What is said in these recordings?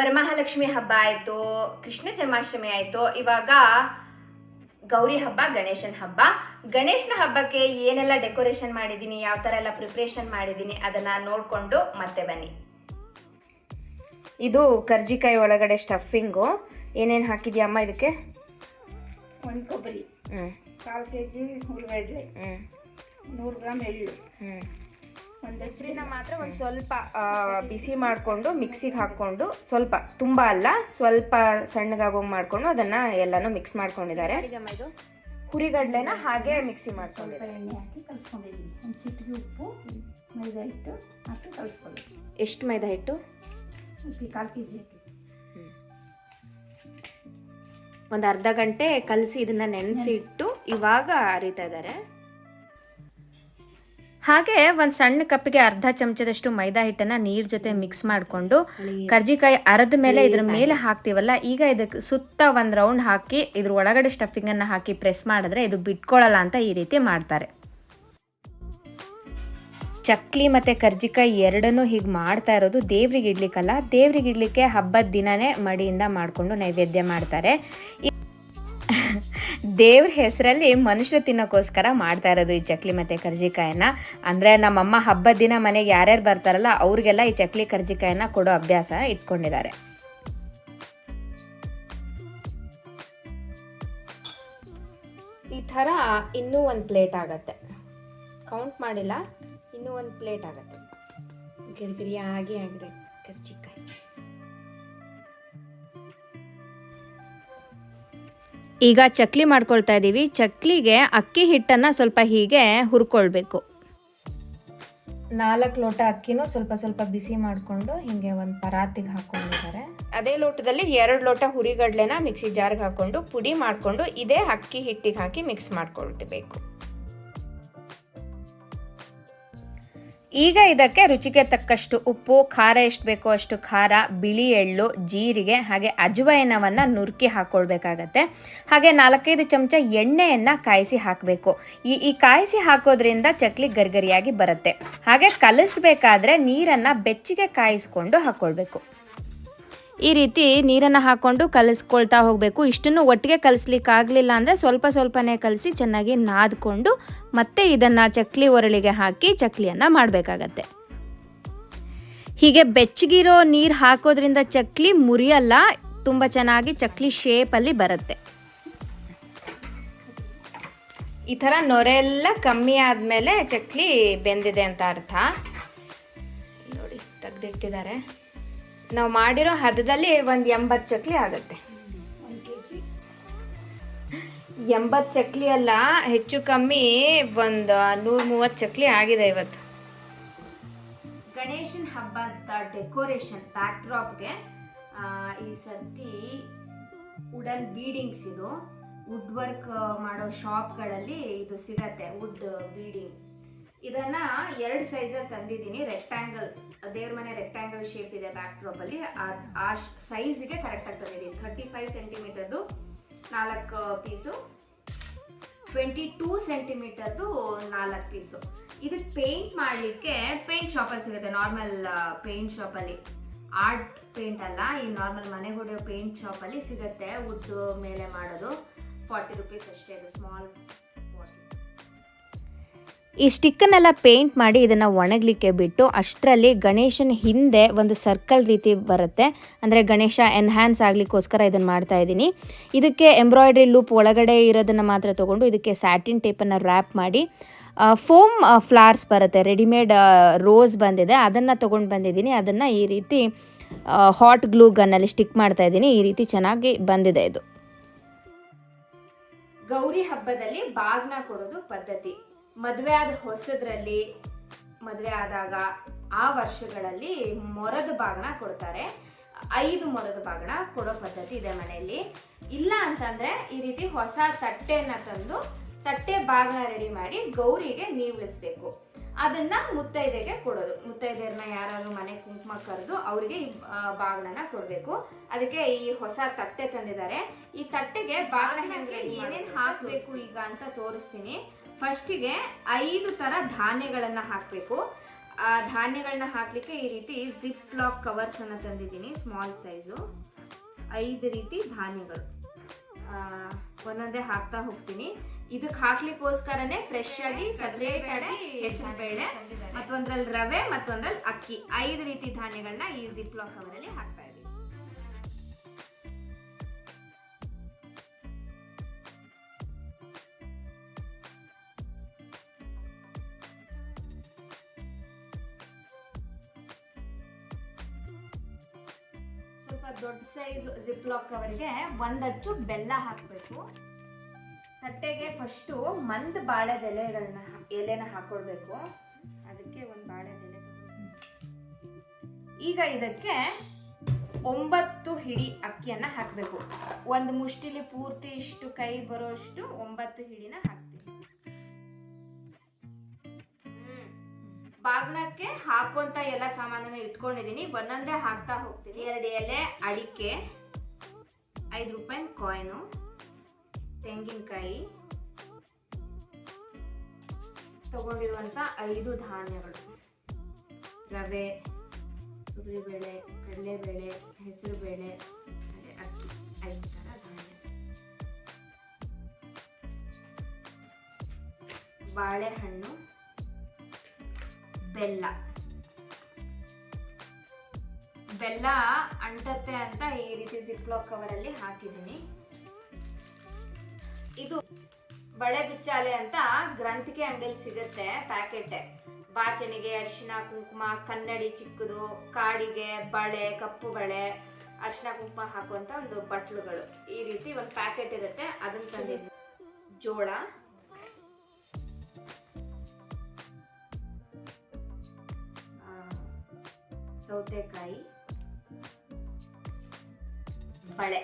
ವರಮಹಾಲಕ್ಷ್ಮಿ ಹಬ್ಬ ಆಯಿತು ಕೃಷ್ಣ ಜನ್ಮಾಷ್ಟಮಿ ಆಯಿತು ಇವಾಗ ಗೌರಿ ಹಬ್ಬ ಗಣೇಶನ ಹಬ್ಬ. ಗಣೇಶನ ಹಬ್ಬಕ್ಕೆ ಏನೆಲ್ಲ ಡೆಕೋರೇಷನ್ ಮಾಡಿದ್ದೀನಿ ಯಾವ ಥರ ಎಲ್ಲ ಪ್ರಿಪ್ರೇಷನ್ ಮಾಡಿದ್ದೀನಿ ಅದನ್ನು ನೋಡಿಕೊಂಡು ಮತ್ತೆ ಬನ್ನಿ. ಇದು ಕರ್ಜಿಕಾಯಿ ಒಳಗಡೆ ಸ್ಟಫಿಂಗು. ಏನೇನು ಹಾಕಿದ್ಯಾಮ್ಮ ಇದಕ್ಕೆ? ಒಂದು ಕೊಬ್ಬರಿ ಹ್ಞೂ ಕಾಲು ಕೆ ಜಿ ಹುರುಗಡ್ಲೆ ಹ್ಞೂ ನೂರು ಗ್ರಾಮ್ ಎಳ್ಳು. ಹ್ಞೂ ಒಂದು ಹಚ್ಚಿ ಮಾತ್ರ ಒಂದು ಸ್ವಲ್ಪ ಬಿಸಿ ಮಾಡಿಕೊಂಡು ಮಿಕ್ಸಿಗೆ ಹಾಕ್ಕೊಂಡು ಸ್ವಲ್ಪ ತುಂಬ ಅಲ್ಲ ಸ್ವಲ್ಪ ಸಣ್ಣಗಾಗೋಂಗೆ ಮಾಡಿಕೊಂಡು ಅದನ್ನ ಎಲ್ಲಾನು ಮಿಕ್ಸ್ ಮಾಡ್ಕೊಂಡಿದ್ದಾರೆ. ಇದು? ಹುರಿಗಡ್ಲೆನ ಹಾಗೆ ಮಿಕ್ಸಿ ಮಾಡ್ಕೊಂಡಿದ್ದಾರೆ. ಎಣ್ಣೆ ಹಾಕಿ ಕಲಿಸ್ಕೊಂಡಿದ್ದೀನಿ ಒಂದು ಚಿಟಿಕೆ ಉಪ್ಪು ಮೈದಾ ಹಿಟ್ಟು ಹಾಕಿ ಕಲಿಸ್ಕೊಳ್ಳಿ ಎಷ್ಟು ಮೈದಾ ಹಿಟ್ಟು? ಉಪ್ಪಿ ಕಾಲು ಕೆ ಜಿ ಹಾಕಿ ಒಂದು ಅರ್ಧ ಗಂಟೆ ಕಲಸಿ ಇದನ್ನ ನೆನೆಸಿಟ್ಟು ಇವಾಗ ಅರಿತಾ ಇದ್ದಾರೆ. ಹಾಗೆ ಒಂದು ಸಣ್ಣ ಕಪ್ಪಿಗೆ ಅರ್ಧ ಚಮಚದಷ್ಟು ಮೈದಾ ಹಿಟ್ಟನ್ನ ನೀರ್ ಜೊತೆ ಮಿಕ್ಸ್ ಮಾಡ್ಕೊಂಡು ಕರ್ಜಿಕಾಯಿ ಅರದ ಮೇಲೆ ಇದ್ರ ಮೇಲೆ ಹಾಕ್ತೀವಲ್ಲ ಈಗ ಇದಕ್ಕೆ ಸುತ್ತ ಒಂದು ರೌಂಡ್ ಹಾಕಿ ಇದ್ರ ಒಳಗಡೆ ಸ್ಟಫಿಂಗ್ ಅನ್ನ ಹಾಕಿ ಪ್ರೆಸ್ ಮಾಡಿದ್ರೆ ಇದು ಬಿಟ್ಕೊಳ್ಳಲ್ಲ ಅಂತ ಈ ರೀತಿ ಮಾಡ್ತಾರೆ. ಚಕ್ಲಿ ಮತ್ತೆ ಕರ್ಜಿಕಾಯಿ ಎರಡನ್ನೂ ಹೀಗೆ ಮಾಡ್ತಾ ಇರೋದು ದೇವ್ರಿಗೆ ಇಡ್ಲಿಕ್ಕಲ್ಲ. ದೇವ್ರಿಗೆ ಇಡ್ಲಿಕ್ಕೆ ಹಬ್ಬದ ದಿನನೇ ಮಡಿಯಿಂದ ಮಾಡಿಕೊಂಡು ನೈವೇದ್ಯ ಮಾಡ್ತಾರೆ. ದೇವ್ರ ಹೆಸರಲ್ಲಿ ಮನುಷ್ಯರು ತಿನ್ನೋಕ್ಕೋಸ್ಕರ ಮಾಡ್ತಾ ಇರೋದು ಈ ಚಕ್ಲಿ ಮತ್ತು ಕರ್ಜಿಕಾಯನ್ನ ಅಂದರೆ ನಮ್ಮಮ್ಮ ಹಬ್ಬದ ದಿನ ಮನೆಗೆ ಯಾರ್ಯಾರು ಬರ್ತಾರಲ್ಲ, ಅವ್ರಿಗೆಲ್ಲ ಈ ಚಕ್ಲಿ ಕರ್ಜಿಕಾಯನ್ನ ಕೊಡೋ ಅಭ್ಯಾಸ ಇಟ್ಕೊಂಡಿದ್ದಾರೆ. ಈ ಥರ ಇನ್ನೂ ಒಂದು ಪ್ಲೇಟ್ ಆಗತ್ತೆ. ಕೌಂಟ್ ಮಾಡಿಲ್ಲ, ಇನ್ನೂ ಒಂದು ಪ್ಲೇಟ್ ಆಗತ್ತೆ. ಗಿರಿಗಿರಿಯಾಗಿ ಆಗಿದೆ ಕರ್ಜಿಕಾಯಿ. ಈಗ ಚಕ್ಲಿ ಮಾಡ್ಕೊಳ್ತಾ ಇದ್ದೀವಿ ಚಕ್ಲಿಗೆ ಅಕ್ಕಿ ಹಿಟ್ಟನ್ನು ಸ್ವಲ್ಪ ಹೀಗೆ ಹುರ್ಕೊಳ್ಬೇಕು. ನಾಲ್ಕು ಲೋಟ ಅಕ್ಕಿನೂ ಸ್ವಲ್ಪ ಸ್ವಲ್ಪ ಬಿಸಿ ಮಾಡಿಕೊಂಡು ಹೀಗೆ ಒಂದು ಪರಾತಿಗೆ ಹಾಕೊಂಡಿದ್ದಾರೆ. ಅದೇ ಲೋಟದಲ್ಲಿ ಎರಡು ಲೋಟ ಹುರಿಗಡ್ಲೆನ ಮಿಕ್ಸಿ ಜಾರ್ಗೆ ಹಾಕೊಂಡು ಪುಡಿ ಮಾಡಿಕೊಂಡು ಇದೇ ಅಕ್ಕಿ ಹಿಟ್ಟಿಗೆ ಹಾಕಿ ಮಿಕ್ಸ್ ಮಾಡ್ಕೊಳ್ಬೇಕು. ಈಗ ಇದಕ್ಕೆ ರುಚಿಗೆ ತಕ್ಕಷ್ಟು ಉಪ್ಪು, ಖಾರ ಎಷ್ಟು ಬೇಕೋ ಅಷ್ಟು ಖಾರ, ಬಿಳಿ ಎಳ್ಳು, ಜೀರಿಗೆ, ಹಾಗೆ ಅಜ್ವಯನವನ್ನು ನುರ್ಕಿ ಹಾಕ್ಕೊಳ್ಬೇಕಾಗತ್ತೆ ಹಾಗೆ ನಾಲ್ಕೈದು ಚಮಚ ಎಣ್ಣೆಯನ್ನು ಕಾಯಿಸಿ ಹಾಕಬೇಕು. ಈ ಈ ಕಾಯಿಸಿ ಹಾಕೋದ್ರಿಂದ ಚಕ್ಲಿ ಗರಿಗರಿಯಾಗಿ ಬರುತ್ತೆ. ಹಾಗೆ ಕಲಿಸ್ಬೇಕಾದ್ರೆ ನೀರನ್ನು ಬೆಚ್ಚಗೆ ಕಾಯಿಸ್ಕೊಂಡು ಹಾಕ್ಕೊಳ್ಬೇಕು ಈ ರೀತಿ ನೀರನ್ನು ಹಾಕ್ಕೊಂಡು ಕಲಿಸ್ಕೊಳ್ತಾ ಹೋಗಬೇಕು. ಇಷ್ಟನ್ನು ಒಟ್ಟಿಗೆ ಕಲಿಸ್ಲಿಕ್ಕಾಗಲಿಲ್ಲ ಅಂದರೆ ಸ್ವಲ್ಪ ಸ್ವಲ್ಪನೇ ಕಲಸಿ ಚೆನ್ನಾಗಿ ನಾದ್ಕೊಂಡು ಮತ್ತೆ ಇದನ್ನು ಚಕ್ಲಿ ಒರಳಿಗೆ ಹಾಕಿ ಚಕ್ಲಿಯನ್ನು ಮಾಡಬೇಕಾಗತ್ತೆ. ಹೀಗೆ ಬೆಚ್ಚಗಿರೋ ನೀರು ಹಾಕೋದ್ರಿಂದ ಚಕ್ಲಿ ಮುರಿಯಲ್ಲ, ತುಂಬ ಚೆನ್ನಾಗಿ ಚಕ್ಲಿ ಶೇಪಲ್ಲಿ ಬರುತ್ತೆ. ಈ ಥರ ನೊರೆ ಎಲ್ಲ ಕಮ್ಮಿ ಆದಮೇಲೆ ಚಕ್ಲಿ ಬೆಂದಿದೆ ಅಂತ ಅರ್ಥ. ನೋಡಿ, ತೆಗ್ದಿಟ್ಟಿದ್ದಾರೆ. ನಾವು ಮಾಡಿರೋ ಹದದಲ್ಲಿ ಒಂದು ಎಂಬತ್ತು ಚಕ್ಲಿ ಆಗುತ್ತೆ. ಎಂಬತ್ತು ಚಕ್ಲಿ ಅಲ್ಲ, ಹೆಚ್ಚು ಕಮ್ಮಿ ಒಂದು ನೂರ ಮೂವತ್ತು ಚಕ್ಲಿ ಆಗಿದೆ ಇವತ್ತು. ಗಣೇಶನ ಹಬ್ಬದ ಡೆಕೋರೇಷನ್ ಬ್ಯಾಕ್ ಡ್ರಾಪ್ಗೆ ಈ ಸರ್ತಿ ವುಡನ್ ಬೀಡಿಂಗ್ಸ್ ಇದು. ವುಡ್ ವರ್ಕ್ ಮಾಡೋ ಶಾಪ್ಗಳಲ್ಲಿ ಇದು ಸಿಗತ್ತೆ, ವುಡ್ ಬೀಡಿಂಗ್. ಇದನ್ನ ಎರಡು ಸೈಜಲ್ಲಿ ತಂದಿದ್ದೀನಿ, ರೆಕ್ಟ್ಯಾಂಗಲ್. ದೇವ್ರ ಮನೆ ರೆಕ್ಟ್ಯಾಂಗಲ್ ಶೇಪ್ ಇದೆ ಬ್ಯಾಕ್ ಡ್ರಾಪ್ ಅಲ್ಲಿ. ಆ- ಆ ಸೈಜ್ಗೆ ಕರೆಕ್ಟಾಗಿ ತಂದಿದ್ದೀನಿ ಥರ್ಟಿ ಫೈವ್ ಸೆಂಟಿಮೀಟರ್ದು ನಾಲ್ಕು ಪೀಸು ಟ್ವೆಂಟಿ ಟೂ ಸೆಂಟಿಮೀಟರ್ದು ನಾಲ್ಕು ಪೀಸು ಇದಕ್ಕೆ ಪೇಂಟ್ ಮಾಡಲಿಕ್ಕೆ ಪೇಂಟ್ ಶಾಪಲ್ಲಿ ಸಿಗುತ್ತೆ. ನಾರ್ಮಲ್ ಪೇಂಟ್ ಶಾಪಲ್ಲಿ ಆರ್ಟ್ ಪೇಂಟ್ ಅಲ್ಲ, ಈ ನಾರ್ಮಲ್ ಮನೆ ಹೊಡೆಯೋ ಪೇಂಟ್ ಶಾಪಲ್ಲಿ ಸಿಗುತ್ತೆ. ಉದ್ದು ಮೇಲೆ ಮಾಡೋದು. ಫಾರ್ಟಿ ರುಪೀಸ್ ಅಷ್ಟೇ, ಇದು ಸ್ಮಾಲ್ ಈ ಸ್ಟಿಕ್ಕನ್ನೆಲ್ಲ ಪೇಂಟ್ ಮಾಡಿ ಇದನ್ನು ಒಣಗಲಿಕ್ಕೆ ಬಿಟ್ಟು ಅಷ್ಟರಲ್ಲಿ ಗಣೇಶನ ಹಿಂದೆ ಒಂದು ಸರ್ಕಲ್ ರೀತಿ ಬರುತ್ತೆ. ಅಂದರೆ ಗಣೇಶ ಎನ್ಹ್ಯಾನ್ಸ್ ಆಗಲಿಕ್ಕೋಸ್ಕರ ಇದನ್ನು ಮಾಡ್ತಾ ಇದ್ದೀನಿ. ಇದಕ್ಕೆ ಎಂಬ್ರಾಯ್ಡ್ರಿ ಲೂಪ್ ಒಳಗಡೆ ಇರೋದನ್ನು ಮಾತ್ರ ತೊಗೊಂಡು ಇದಕ್ಕೆ ಸ್ಯಾಟಿನ್ ಟೇಪನ್ನು ರ್ಯಾಪ್ ಮಾಡಿ ಫೋಮ್ ಫ್ಲಾರ್ಸ್ ಬರುತ್ತೆ. ರೆಡಿಮೇಡ್ ರೋಸ್ ಬಂದಿದೆ. ಅದನ್ನು ತೊಗೊಂಡು ಬಂದಿದ್ದೀನಿ. ಅದನ್ನು ಈ ರೀತಿ ಹಾಟ್ ಗ್ಲೂ ಗನ್ನಲ್ಲಿ ಸ್ಟಿಕ್ ಮಾಡ್ತಾ ಇದ್ದೀನಿ. ಈ ರೀತಿ ಚೆನ್ನಾಗಿ ಬಂದಿದೆ ಇದು. ಗೌರಿ ಹಬ್ಬದಲ್ಲಿ ಬಾಗ್ನ ಕೊಡೋದು ಪದ್ಧತಿ. ಮದುವೆ ಆದ ಹೊಸದ್ರಲ್ಲಿ ಮದುವೆ ಆದಾಗ ಆ ವರ್ಷಗಳಲ್ಲಿ ಮೊರದ ಬಾಗ್ನ ಕೊಡ್ತಾರೆ. ಐದು ಮೊರದ ಬಾಗ್ನ ಕೊಡೋ ಪದ್ಧತಿ ಇದೆ ಮನೆಯಲ್ಲಿ. ಇಲ್ಲ ಅಂತಂದ್ರೆ ಈ ರೀತಿ ಹೊಸ ತಟ್ಟೆನ ತಂದು ತಟ್ಟೆ ಬಾಗ್ನ ರೆಡಿ ಮಾಡಿ ಗೌರಿಗೆ ನೀವಿಸ್ಬೇಕು ಅದನ್ನ ಮುತ್ತೈದೆಗೆ ಕೊಡೋದು. ಮುತ್ತೈದೆಯರನ್ನ ಯಾರಾದ್ರೂ ಮನೆ ಕುಂಕುಮ ಕರೆದು ಅವರಿಗೆ ಈ ಬಾಗಣನ ಬಾಗ್ನನ ಕೊಡಬೇಕು. ಅದಕ್ಕೆ ಈ ಹೊಸ ತಟ್ಟೆ ತಂದಿದ್ದಾರೆ. ಈ ತಟ್ಟೆಗೆ ಬಾಗ್ನ ಹೆಂಗೆ ಏನೇನ್ ಹಾಕ್ಬೇಕು ಈಗ ಅಂತ ತೋರಿಸ್ತೀನಿ. ಫಸ್ಟಿಗೆ ಐದು ಥರ ಧಾನ್ಯಗಳನ್ನು ಹಾಕ್ಬೇಕು. ಆ ಧಾನ್ಯಗಳನ್ನ ಹಾಕ್ಲಿಕ್ಕೆ ಈ ರೀತಿ ಜಿಪ್ ಲಾಕ್ ಕವರ್ಸ್ ಅನ್ನ ತಂದಿದ್ದೀನಿ ಸ್ಮಾಲ್ ಸೈಜು ಐದು ರೀತಿ ಧಾನ್ಯಗಳು. ಒಂದೊಂದೇ ಹಾಕ್ತಾ ಹೋಗ್ತೀನಿ. ಇದಕ್ಕೆ ಹಾಕ್ಲಿಕ್ಕೋಸ್ಕರನೇ ಫ್ರೆಶ್ ಆಗಿ ಸಪ್ರೇಟ್ ಆಗಿ ಹೆಸರು ಬೇಳೆ ಮತ್ತೊಂದ್ರಲ್ಲಿ ರವೆ ಮತ್ತೊಂದ್ರಲ್ಲಿ ಅಕ್ಕಿ. ಐದು ರೀತಿ ಧಾನ್ಯಗಳನ್ನ ಈ ಜಿಪ್ ಲಾಕ್ ಅಲ್ಲಿ ಹಾಕ್ತಾ ದೊಡ್ಡ ಸೈಜ್ ಜಿಪ್ ಲಾಕ್ ಕವರ್ಗೆ ಒಂದಚ್ಚು ಬೆಲ್ಲ ಹಾಕಬೇಕು. ತಟ್ಟೆಗೆ ಫಸ್ಟು ಮಂದ ಬಾಳೆದ ಎಲೆಗಳನ್ನ ಎಲೆನ ಹಾಕೊಳ್ಬೇಕು ಅದಕ್ಕೆ ಒಂದು ಬಾಳೆ ಎಲೆ ಈಗ ಇದಕ್ಕೆ ಒಂಬತ್ತು ಹಿಡಿ ಅಕ್ಕಿಯನ್ನು ಹಾಕಬೇಕು. ಒಂದು ಮುಷ್ಟಿಲಿ ಪೂರ್ತಿ ಇಷ್ಟು ಕೈ ಬರೋಷ್ಟು ಒಂಬತ್ತು ಹಿಡಿನ ಹಾಕ್ತೀನಿ ಬಾಗ್ನಕ್ಕೆ ಹಾಕುವಂತ ಎಲ್ಲ ಸಾಮಾನನ್ನ ಇಟ್ಕೊಂಡಿದೀನಿ ಒಂದೊಂದೇ ಹಾಕ್ತಾ ಹೋಗ್ತೀನಿ. ಎರಡು ಎಲೆ, ಅಡಿಕೆ, ಐದು ರೂಪಾಯಿ ಕಾಯಿನು ತೆಂಗಿನಕಾಯಿ, ತಗೊಂಡಿರುವಂತ ಐದು ಧಾನ್ಯಗಳು. ರವೆ, ತೊಗರಿಬೇಳೆ, ಕಡಲೆಬೇಳೆ, ಹೆಸರುಬೇಳೆ ಬೇಳೆ ಅಕ್ಕಿ, ಐದು ಥರ ಧಾನ್ಯ. ಬಾಳೆಹಣ್ಣು ಬೆಲ್ಲ. ಬೆಲ್ಲ ಅಂಟತ್ತೆ ಅಂತ ಈ ರೀತಿ ಜಿಪ್ಲಾಕ್ ಕವರಲ್ಲಿ ಹಾಕಿದ್ದೀನಿ. ಇದು ಬಳೆ ಬಿಚ್ಚಾಲೆ ಅಂತ ಗ್ರಂಥಿಕೆ ಅಂಗಡಿಯಲ್ಲಿ ಸಿಗುತ್ತೆ ಪ್ಯಾಕೆಟ್. ಬಾಚಣಿಗೆ ಅರಿಶಿನ ಕುಂಕುಮ, ಕನ್ನಡಿ ಚಿಕ್ಕದು, ಕಾಡಿಗೆ ಬಳೆ, ಕಪ್ಪು ಬಳೆ ಅರಿಶಿನ ಕುಂಕುಮ ಹಾಕುವಂತ ಒಂದು ಬಟ್ಲುಗಳು. ಈ ರೀತಿ ಒಂದು ಪ್ಯಾಕೆಟ್ ಇರುತ್ತೆ, ಅದನ್ನ ತಂದಿದ್ದೀನಿ. ಜೋಳ. ಸೌತೆಕಾಯಿ, ಬಳೆ,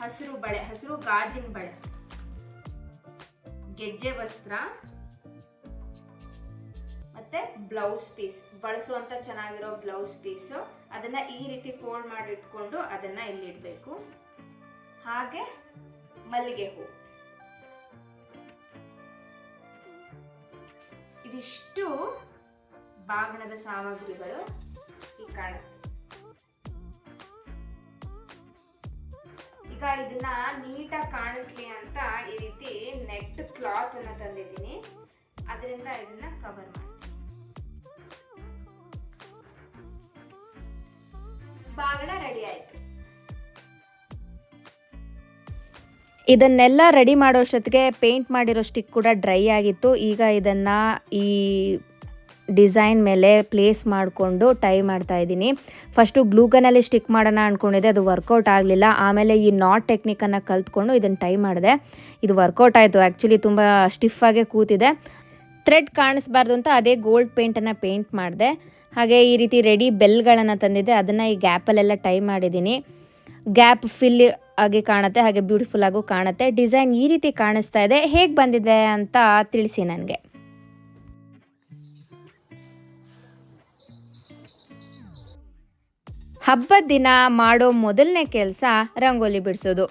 ಹಸಿರು ಬಳೆ, ಹಸಿರು ಗಾಜಿನ ಬಳೆ, ಗೆಜ್ಜೆ ವಸ್ತ್ರ, ಮತ್ತೆ ಬ್ಲೌಸ್ ಪೀಸ್ ಬಳಸುವಂತ ಚೆನ್ನಾಗಿರೋ ಬ್ಲೌಸ್ ಪೀಸ್ ಅದನ್ನ ಈ ರೀತಿ ಫೋಲ್ಡ್ ಮಾಡಿ ಇಟ್ಕೊಂಡು ಅದನ್ನ ಇಲ್ಲಿ ಇಡಬೇಕು ಹಾಗೆ ಮಲ್ಲಿಗೆ ಹೂ. ಇದಿಷ್ಟು ಬಾಗಣದ ಸಾಮಗ್ರಿಗಳು. ಕಾಣುತ್ತೆ. ಈಗ ಇದನ್ನ ನೀಟಾಗಿ ಕಾಣಿಸ್ಲಿ ಅಂತ ಈ ರೀತಿ ನೆಟ್ ಕ್ಲಾತ್ ಅನ್ನ ತಂದಿದ್ದೀನಿ. ಅದರಿಂದ ಇದನ್ನ ಕವರ್ ಮಾಡ್ತೀನಿ. ರೆಡಿ ಆಯ್ತು. ಇದನ್ನೆಲ್ಲ ರೆಡಿ ಮಾಡೋಷ್ಟೊತ್ತಿಗೆ ಪೇಂಟ್ ಮಾಡಿರೋ ಸ್ಟಿಕ್ ಕೂಡ ಡ್ರೈ ಆಗಿತ್ತು. ಈಗ ಇದನ್ನು ಈ ಡಿಸೈನ್ ಮೇಲೆ ಪ್ಲೇಸ್ ಮಾಡಿಕೊಂಡು ಟೈ ಮಾಡ್ತಾ ಇದ್ದೀನಿ. ಫಸ್ಟು ಗ್ಲೂಗನಲ್ಲಿ ಸ್ಟಿಕ್ ಮಾಡೋಣ ಅಂದ್ಕೊಂಡಿದ್ದೆ ಅದು ವರ್ಕೌಟ್ ಆಗಲಿಲ್ಲ. ಆಮೇಲೆ ಈ ನಾಟ್ ಟೆಕ್ನಿಕನ್ನು ಕಲ್ತ್ಕೊಂಡು ಇದನ್ನು ಟೈ ಮಾಡಿದೆ. ಇದು ವರ್ಕೌಟ್ ಆಯಿತು ಆ್ಯಕ್ಚುಲಿ ತುಂಬ ಸ್ಟಿಫಾಗೆ ಕೂತಿದೆ. ಥ್ರೆಡ್ ಕಾಣಿಸ್ಬಾರ್ದು ಅಂತ ಅದೇ ಗೋಲ್ಡ್ ಪೇಂಟನ್ನು ಪೇಂಟ್ ಮಾಡಿದೆ. ಹಾಗೆ ಈ ರೀತಿ ರೆಡಿ ಬೆಲ್ಗಳನ್ನು ತಂದಿದ್ದೆ, ಅದನ್ನು ಈ ಗ್ಯಾಪಲ್ಲೆಲ್ಲ ಟೈ ಮಾಡಿದ್ದೀನಿ. ಗ್ಯಾಪ್ ಫಿಲ್ ಆಗಿ ಕಾಣುತ್ತೆ, ಹಾಗೆ ಬ್ಯೂಟಿಫುಲ್ ಆಗೂ ಕಾಣುತ್ತೆ. ಡಿಸೈನ್ ಈ ರೀತಿ ಕಾಣಿಸ್ತಾ ಇದೆ. ಹೇಗೆ ಬಂದಿದೆ ಅಂತ ತಿಳಿಸಿ ನನಗೆ. ಹಬ್ಬದ ದಿನ ಮಾಡೋ ಮೊದಲನೇ ಕೆಲಸ ರಂಗೋಲಿ ಬಿಡಿಸೋದು.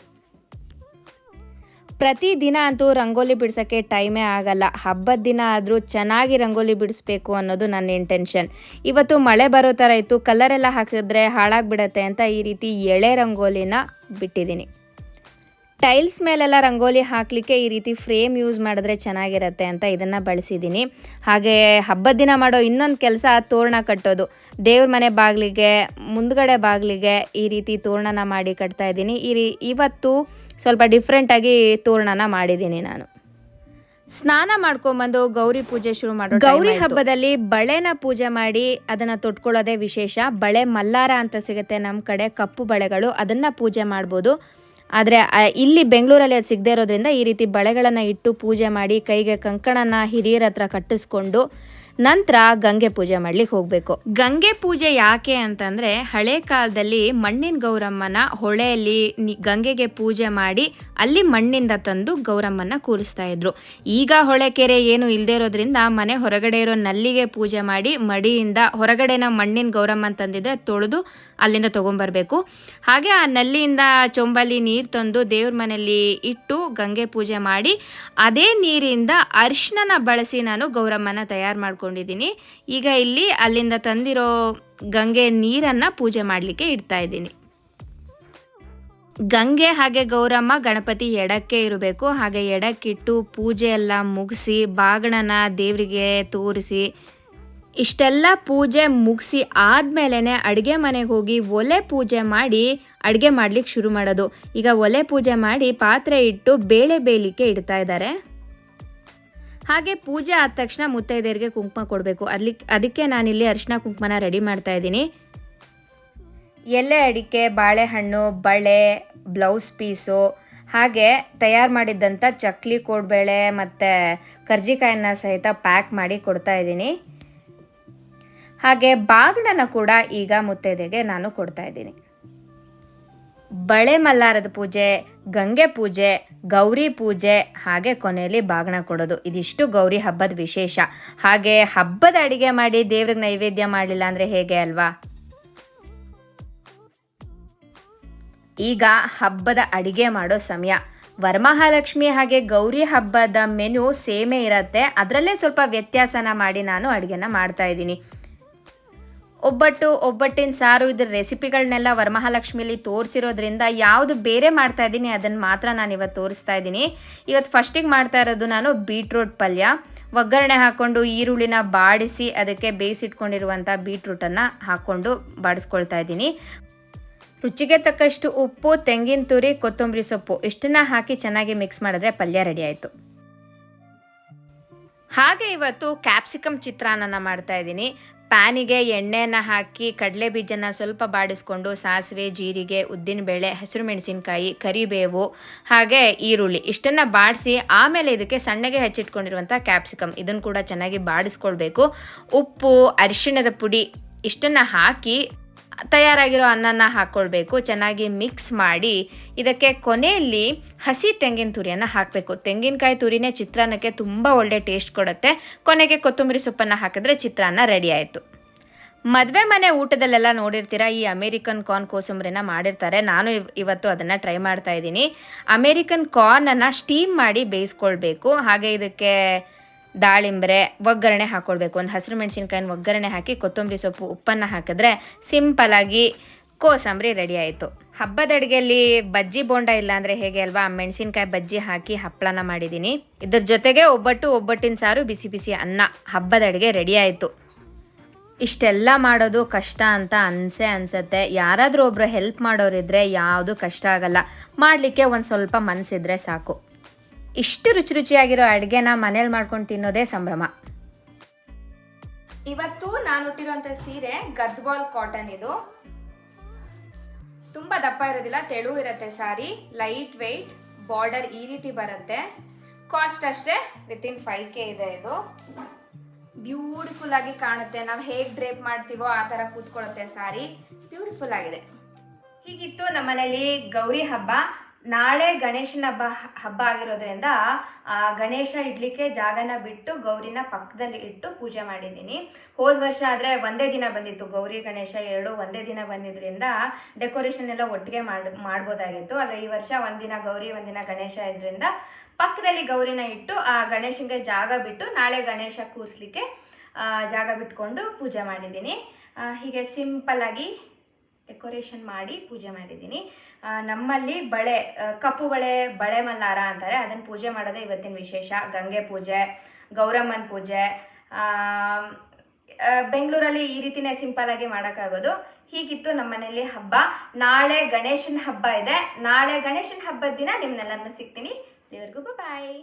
ಪ್ರತಿದಿನ ಅಂತೂ ರಂಗೋಲಿ ಬಿಡ್ಸೋಕ್ಕೆ ಟೈಮೇ ಆಗಲ್ಲ. ಹಬ್ಬದ ದಿನ ಆದರೂ ಚೆನ್ನಾಗಿ ರಂಗೋಲಿ ಬಿಡಿಸ್ಬೇಕು ಅನ್ನೋದು ನನ್ನ ಇಂಟೆನ್ಷನ್ ಇವತ್ತು ಮಳೆ ಬರೋ ಥರ ಇತ್ತು ಕಲರೆಲ್ಲ ಹಾಕಿದ್ರೆ ಹಾಳಾಗಿಬಿಡತ್ತೆ ಅಂತ ಈ ರೀತಿ ಎಳೆ ರಂಗೋಲಿನ ಬಿಟ್ಟಿದ್ದೀನಿ. ಟೈಲ್ಸ್ ಮೇಲೆಲ್ಲ ರಂಗೋಲಿ ಹಾಕಲಿಕ್ಕೆ ಈ ರೀತಿ ಫ್ರೇಮ್ ಯೂಸ್ ಮಾಡಿದ್ರೆ ಚೆನ್ನಾಗಿರತ್ತೆ ಅಂತ ಇದನ್ನು ಬಳಸಿದ್ದೀನಿ. ಹಾಗೆ ಹಬ್ಬದ ದಿನ ಮಾಡೋ ಇನ್ನೊಂದು ಕೆಲಸ ತೋರಣ ಕಟ್ಟೋದು. ದೇವ್ರ ಮನೆ ಬಾಗಿಲಿಗೆ ಮುಂದ್ಗಡೆ ಬಾಗಿಲಿಗೆ ಈ ರೀತಿ ತೋರಣನ ಮಾಡಿ ಕಟ್ತಾ ಇದ್ದೀನಿ. ಈ ರೀ ಇವತ್ತು ಸ್ವಲ್ಪ ಡಿಫ್ರೆಂಟಾಗಿ ತೋರಣನ ಮಾಡಿದ್ದೀನಿ ನಾನು. ಸ್ನಾನ ಮಾಡ್ಕೊಂಬಂದು ಗೌರಿ ಪೂಜೆ ಶುರು ಮಾಡೋ ಗೌರಿ ಹಬ್ಬದಲ್ಲಿ ಬಳೆನ ಪೂಜೆ ಮಾಡಿ ಅದನ್ನ ತೊಟ್ಕೊಳ್ಳೋದೇ ವಿಶೇಷ. ಬಳೆ ಮಲ್ಲಾರ ಅಂತ ಸಿಗುತ್ತೆ ನಮ್ಮ ಕಡೆ ಕಪ್ಪು ಬಳೆಗಳು ಅದನ್ನ ಪೂಜೆ ಮಾಡ್ಬೋದು. ಆದರೆ ಇಲ್ಲಿ ಬೆಂಗಳೂರಲ್ಲಿ ಅದು ಸಿಗದೇ ಇರೋದ್ರಿಂದ ಈ ರೀತಿ ಬಳೆಗಳನ್ನು ಇಟ್ಟು ಪೂಜೆ ಮಾಡಿ ಕೈಗೆ ಕಂಕಣನ ಹಿರಿಯರ ಹತ್ರ ಕಟ್ಟಿಸ್ಕೊಂಡು ನಂತರ ಗಂಗೆ ಪೂಜೆ ಮಾಡ್ಲಿಕ್ಕೆ ಹೋಗಬೇಕು. ಗಂಗೆ ಪೂಜೆ ಯಾಕೆ ಅಂತಂದ್ರೆ, ಹಳೆ ಕಾಲದಲ್ಲಿ ಮಣ್ಣಿನ ಗೌರಮ್ಮನ ಹೊಳೆಯಲ್ಲಿ ಗಂಗೆಗೆ ಪೂಜೆ ಮಾಡಿ ಅಲ್ಲಿ ಮಣ್ಣಿಂದ ತಂದು ಗೌರಮ್ಮನ ಕೂರಿಸ್ತಾ ಇದ್ರು. ಈಗ ಹೊಳೆ ಕೆರೆ ಏನು ಇಲ್ಲದೆ ಇರೋದ್ರಿಂದ ಮನೆ ಹೊರಗಡೆ ಇರೋ ನಲ್ಲಿಗೆ ಪೂಜೆ ಮಾಡಿ ಮಡಿಯಿಂದ ಹೊರಗಡೆನ ಮಣ್ಣಿನ ಗೌರಮ್ಮನ ತಂದಿದ್ರೆ ತೊಳೆದು ಅಲ್ಲಿಂದ ತೊಗೊಂಬರ್ಬೇಕು. ಹಾಗೆ ಆ ನಲ್ಲಿಯಿಂದ ಚೊಂಬಲ್ಲಿ ನೀರು ತಂದು ದೇವ್ರ ಮನೆಯಲ್ಲಿ ಇಟ್ಟು ಗಂಗೆ ಪೂಜೆ ಮಾಡಿ, ಅದೇ ನೀರಿಂದ ಅರಿಶಿನ ಬಳಸಿ ನಾನು ಗೌರಮ್ಮನ ತಯಾರು ಮಾಡ್ಕೊಂಡಿದ್ದೀನಿ. ಈಗ ಇಲ್ಲಿ ಅಲ್ಲಿಂದ ತಂದಿರೋ ಗಂಗೆ ನೀರನ್ನು ಪೂಜೆ ಮಾಡಲಿಕ್ಕೆ ಇಡ್ತಾ ಇದ್ದೀನಿ. ಗಂಗೆ ಹಾಗೆ ಗೌರಮ್ಮ ಗಣಪತಿ ಎಡಕ್ಕೆ ಇರಬೇಕು. ಹಾಗೆ ಎಡಕ್ಕಿಟ್ಟು ಪೂಜೆ ಎಲ್ಲ ಮುಗಿಸಿ, ಬಾಗಣನ ದೇವರಿಗೆ ತೋರಿಸಿ ಇಷ್ಟೆಲ್ಲ ಪೂಜೆ ಮುಗಿಸಿ ಆದಮೇಲೆ ಅಡುಗೆ ಮನೆಗೆ ಹೋಗಿ ಒಲೆ ಪೂಜೆ ಮಾಡಿ ಅಡುಗೆ ಮಾಡ್ಲಿಕ್ಕೆ ಶುರು ಮಾಡೋದು. ಈಗ ಒಲೆ ಪೂಜೆ ಮಾಡಿ ಪಾತ್ರೆ ಇಟ್ಟು ಬೇಳೆ ಬೇಯಲಿಕ್ಕೆ ಇಡ್ತಾ ಇದ್ದಾರೆ ಹಾಗೆ ಪೂಜೆ ಆದ ತಕ್ಷಣ ಮುತ್ತೈದೆಯರಿಗೆ ಕುಂಕುಮ ಕೊಡಬೇಕು. ಅಲ್ಲಿ ಅದಕ್ಕೆ ನಾನಿಲ್ಲಿ ಅರಿಶಿನ ಕುಂಕುಮನ ರೆಡಿ ಮಾಡ್ತಾ ಇದ್ದೀನಿ. ಎಲೆ ಅಡಿಕೆ, ಬಾಳೆಹಣ್ಣು, ಬಳೆ, ಬ್ಲೌಸ್ ಪೀಸು, ಹಾಗೆ ತಯಾರು ಮಾಡಿದ್ದಂಥ ಚಕ್ಲಿ ಕೋಡ್ಬೇಳೆ ಮತ್ತು ಕರ್ಜಿಕಾಯನ್ನ ಸಹಿತ ಪ್ಯಾಕ್ ಮಾಡಿ ಕೊಡ್ತಾ ಇದ್ದೀನಿ. ಹಾಗೆ ಬಾಗ್ಡನ ಕೂಡ ಈಗ ಮುತ್ತೈದೆಗೆ ನಾನು ಕೊಡ್ತಾ ಇದ್ದೀನಿ. ಬಳೆ ಮಲ್ಲಾರದ ಪೂಜೆ, ಗಂಗೆ ಪೂಜೆ, ಗೌರಿ ಪೂಜೆ, ಹಾಗೆ ಕೊನೆಯಲ್ಲಿ ಬಾಗಣ ಕೊಡೋದು. ಇದಿಷ್ಟು ಗೌರಿ ಹಬ್ಬದ ವಿಶೇಷ. ಹಾಗೆ ಹಬ್ಬದ ಅಡಿಗೆ ಮಾಡಿ ದೇವ್ರಿಗೆ ನೈವೇದ್ಯ ಮಾಡಲಿಲ್ಲ ಅಂದರೆ ಹೇಗೆ ಅಲ್ವಾ? ಈಗ ಹಬ್ಬದ ಅಡಿಗೆ ಮಾಡೋ ಸಮಯ. ವರಮಹಾಲಕ್ಷ್ಮಿ ಹಾಗೆ ಗೌರಿ ಹಬ್ಬದ ಮೆನು ಸೇಮೇ ಇರತ್ತೆ. ಅದರಲ್ಲೇ ಸ್ವಲ್ಪ ವ್ಯತ್ಯಾಸನ ಮಾಡಿ ನಾನು ಅಡುಗೆನ ಮಾಡ್ತಾ ಇದ್ದೀನಿ. ಒಬ್ಬಟ್ಟು, ಒಬ್ಬಟ್ಟಿನ ಸಾರು, ಇದ್ರ ರೆಸಿಪಿಗಳನ್ನೆಲ್ಲ ವರಮಹಾಲಕ್ಷ್ಮಿಲಿ ತೋರಿಸಿರೋದ್ರಿಂದ ಯಾವುದು ಬೇರೆ ಮಾಡ್ತಾ ಇದ್ದೀನಿ ಅದನ್ನು ಮಾತ್ರ ನಾನು ಇವತ್ತು ತೋರಿಸ್ತಾ ಇದ್ದೀನಿ. ಇವತ್ತು ಫಸ್ಟಿಗೆ ಮಾಡ್ತಾ ಇರೋದು ನಾನು ಬೀಟ್ರೂಟ್ ಪಲ್ಯ. ಒಗ್ಗರಣೆ ಹಾಕ್ಕೊಂಡು ಈರುಳ್ಳಿನ ಬಾಡಿಸಿ ಅದಕ್ಕೆ ಬೇಯಿಸಿಟ್ಕೊಂಡಿರುವಂಥ ಬೀಟ್ರೂಟನ್ನು ಹಾಕ್ಕೊಂಡು ಬಾಡಿಸ್ಕೊಳ್ತಾ ಇದ್ದೀನಿ. ರುಚಿಗೆ ತಕ್ಕಷ್ಟು ಉಪ್ಪು, ತೆಂಗಿನ ತುರಿ, ಕೊತ್ತಂಬರಿ ಸೊಪ್ಪು ಇಷ್ಟನ್ನ ಹಾಕಿ ಚೆನ್ನಾಗಿ ಮಿಕ್ಸ್ ಮಾಡಿದ್ರೆ ಪಲ್ಯ ರೆಡಿ ಆಯಿತು. ಹಾಗೆ ಇವತ್ತು ಕ್ಯಾಪ್ಸಿಕಮ್ ಚಿತ್ರಾನ್ನ ಮಾಡ್ತಾ ಇದ್ದೀನಿ. ಪ್ಯಾನಿಗೆ ಎಣ್ಣೆನ ಹಾಕಿ ಕಡಲೆ ಬೀಜನ ಸ್ವಲ್ಪ ಬಾಡಿಸ್ಕೊಂಡು ಸಾಸಿವೆ, ಜೀರಿಗೆ, ಉದ್ದಿನಬೇಳೆ ಹಸಿರು ಮೆಣಸಿನಕಾಯಿ ಕರಿಬೇವು, ಹಾಗೆ ಈರುಳ್ಳಿ ಇಷ್ಟನ್ನು ಬಾಡಿಸಿ ಆಮೇಲೆ ಇದಕ್ಕೆ ಸಣ್ಣಗೆ ಹೆಚ್ಚಿಟ್ಕೊಂಡಿರುವಂಥ ಕ್ಯಾಪ್ಸಿಕಮ್ ಇದನ್ನು ಕೂಡ ಚೆನ್ನಾಗಿ ಬಾಡಿಸ್ಕೊಳ್ಬೇಕು. ಉಪ್ಪು, ಅರಿಶಿಣದ ಪುಡಿ ಇಷ್ಟನ್ನು ಹಾಕಿ ತಯಾರಾಗಿರೋ ಅನ್ನನ ಹಾಕ್ಕೊಳ್ಬೇಕು ಚೆನ್ನಾಗಿ ಮಿಕ್ಸ್ ಮಾಡಿ. ಇದಕ್ಕೆ ಕೊನೆಯಲ್ಲಿ ಹಸಿ ತೆಂಗಿನ ತುರಿಯನ್ನು ಹಾಕಬೇಕು. ತೆಂಗಿನಕಾಯಿ ತುರಿನೇ ಚಿತ್ರಾನ್ನಕ್ಕೆ ತುಂಬ ಒಳ್ಳೆ ಟೇಸ್ಟ್ ಕೊಡುತ್ತೆ. ಕೊನೆಗೆ ಕೊತ್ತಂಬರಿ ಸೊಪ್ಪನ್ನು ಹಾಕಿದ್ರೆ ಚಿತ್ರಾನ್ನ ರೆಡಿ ಆಯಿತು. ಮದುವೆ ಮನೆ ಊಟದಲ್ಲೆಲ್ಲ ನೋಡಿರ್ತೀರ, ಈ ಅಮೇರಿಕನ್ ಕಾರ್ನ್ ಕೋಸಂಬರಿನ ಮಾಡಿರ್ತಾರೆ. ನಾನು ಇವತ್ತು ಅದನ್ನು ಟ್ರೈ ಮಾಡ್ತಾ ಇದ್ದೀನಿ. ಅಮೇರಿಕನ್ ಕಾರ್ನನ್ನು ಸ್ಟೀಮ್ ಮಾಡಿ ಬೇಯಿಸ್ಕೊಳ್ಬೇಕು. ಹಾಗೆ ಇದಕ್ಕೆ ದಾಳಿಂಬರೆ, ಒಗ್ಗರಣೆ ಹಾಕ್ಕೊಳ್ಬೇಕು ಒಂದು ಹಸಿರು ಮೆಣಸಿನ್ಕಾಯಿನ ಒಗ್ಗರಣೆ ಹಾಕಿ ಕೊತ್ತಂಬರಿ ಸೊಪ್ಪು, ಉಪ್ಪನ್ನು ಹಾಕಿದ್ರೆ ಸಿಂಪಲಾಗಿ ಕೋಸಂಬರಿ ರೆಡಿ ಆಯಿತು. ಹಬ್ಬದ ಅಡುಗೆಯಲ್ಲಿ ಬಜ್ಜಿ ಬೋಂಡ ಇಲ್ಲ ಅಂದರೆ ಹೇಗೆ ಅಲ್ವಾ? ಮೆಣಸಿನ್ಕಾಯಿ ಬಜ್ಜಿ ಹಾಕಿ ಹಪ್ಪಳನ ಮಾಡಿದ್ದೀನಿ ಇದ್ರ ಜೊತೆಗೆ ಒಬ್ಬಟ್ಟು, ಒಬ್ಬಟ್ಟಿನ ಸಾರು, ಬಿಸಿ ಬಿಸಿ ಅನ್ನ ಹಬ್ಬದ ಅಡುಗೆ ರೆಡಿ ಆಯಿತು. ಇಷ್ಟೆಲ್ಲ ಮಾಡೋದು ಕಷ್ಟ ಅಂತ ಅನ್ಸೆ ಅನಿಸುತ್ತೆ. ಯಾರಾದರೂ ಒಬ್ಬರು ಹೆಲ್ಪ್ ಮಾಡೋರಿದ್ರೆ ಯಾವುದು ಕಷ್ಟ ಆಗಲ್ಲ. ಮಾಡಲಿಕ್ಕೆ ಒಂದು ಸ್ವಲ್ಪ ಮನಸ್ಸಿದ್ರೆ ಸಾಕು. ಇಷ್ಟು ರುಚಿ ರುಚಿಯಾಗಿರೋ ಅಡುಗೆನ ಮನೇಲಿ ಮಾಡ್ಕೊಂಡು ತಿನ್ನೋದೇ ಸಂಭ್ರಮ. ಇವತ್ತು ನಾನು ಹುಟ್ಟಿರುವಂಥ ಸೀರೆ ಗದ್ವಾಲ್ ಕಾಟನ್ ಇದು. ತುಂಬ ದಪ್ಪ ಇರೋದಿಲ್ಲ, ತೆಳು ಇರುತ್ತೆ ಸಾರಿ ಲೈಟ್ ವೆಯ್ಟ್ ಬಾರ್ಡರ್ ಈ ರೀತಿ ಬರುತ್ತೆ. ಕಾಸ್ಟ್ ಅಷ್ಟೇ ವಿತಿನ್ ಫೈವ್ ಕೆ ಇದೆ ಇದು. ಬ್ಯೂಟಿಫುಲ್ ಆಗಿ ಕಾಣುತ್ತೆ, ನಾವು ಹೇಗೆ ಡ್ರೇಪ್ ಮಾಡ್ತೀವೋ ಆ ಥರ ಕೂತ್ಕೊಳ್ಳುತ್ತೆ ಸಾರಿ. ಬ್ಯೂಟಿಫುಲ್ ಆಗಿದೆ. ಹೀಗಿತ್ತು ನಮ್ಮನೇಲಿ ಗೌರಿ ಹಬ್ಬ. ನಾಳೆ ಗಣೇಶನ ಹಬ್ಬ ಹಬ್ಬ ಆಗಿರೋದ್ರಿಂದ ಗಣೇಶ ಇಡ್ಲಿಕ್ಕೆ ಜಾಗನ ಬಿಟ್ಟು ಗೌರಿನ ಪಕ್ಕದಲ್ಲಿ ಇಟ್ಟು ಪೂಜೆ ಮಾಡಿದ್ದೀನಿ. ಹೋದ ವರ್ಷ ಆದರೆ ಒಂದೇ ದಿನ ಬಂದಿತ್ತು. ಗೌರಿ, ಗಣೇಶ ಎರಡು ಒಂದೇ ದಿನ ಬಂದಿದ್ರಿಂದ ಡೆಕೋರೇಷನ್ ಎಲ್ಲ ಒಟ್ಟಿಗೆ ಮಾಡ್, ಮಾಡ್ಬೋದಾಗಿತ್ತು. ಆದರೆ ಈ ವರ್ಷ ಒಂದಿನ ಗೌರಿ ಒಂದಿನ ಗಣೇಶ ಇದ್ರಿಂದ ಪಕ್ಕದಲ್ಲಿ ಗೌರಿನ ಇಟ್ಟು, ಆ ಗಣೇಶನಿಗೆ ಜಾಗ ಬಿಟ್ಟು ನಾಳೆ ಗಣೇಶ ಕೂರಿಸ್ಲಿಕ್ಕೆ ಜಾಗ ಬಿಟ್ಕೊಂಡು ಪೂಜೆ ಮಾಡಿದ್ದೀನಿ. ಹೀಗೆ ಸಿಂಪಲ್ ಆಗಿ ಡೆಕೋರೇಷನ್ ಮಾಡಿ ಪೂಜೆ ಮಾಡಿದ್ದೀನಿ. ನಮ್ಮಲ್ಲಿ ಬಳೆ ಕಪ್ಪು ಬಳೆ ಬಳೆ ಮಲ್ಲಾರ ಅಂತಾರೆ. ಅದನ್ನು ಪೂಜೆ ಮಾಡೋದೇ ಇವತ್ತಿನ ವಿಶೇಷ. ಗಂಗೆ ಪೂಜೆ, ಗೌರಮ್ಮನ ಪೂಜೆ ಬೆಂಗಳೂರಲ್ಲಿ ಈ ರೀತಿನೇ ಸಿಂಪಲ್ ಆಗಿ ಮಾಡೋಕ್ಕಾಗೋದು. ಹೀಗಿತ್ತು ನಮ್ಮ ಮನೆಯಲ್ಲಿ ಹಬ್ಬ. ನಾಳೆ ಗಣೇಶನ ಹಬ್ಬ ಇದೆ. ನಾಳೆ ಗಣೇಶನ ಹಬ್ಬದ ದಿನ ನಿಮ್ಮನ್ನೆಲ್ಲನೂ ಸಿಗ್ತೀನಿ. ದೇವ್ರಿಗೂ ಬಾಯ್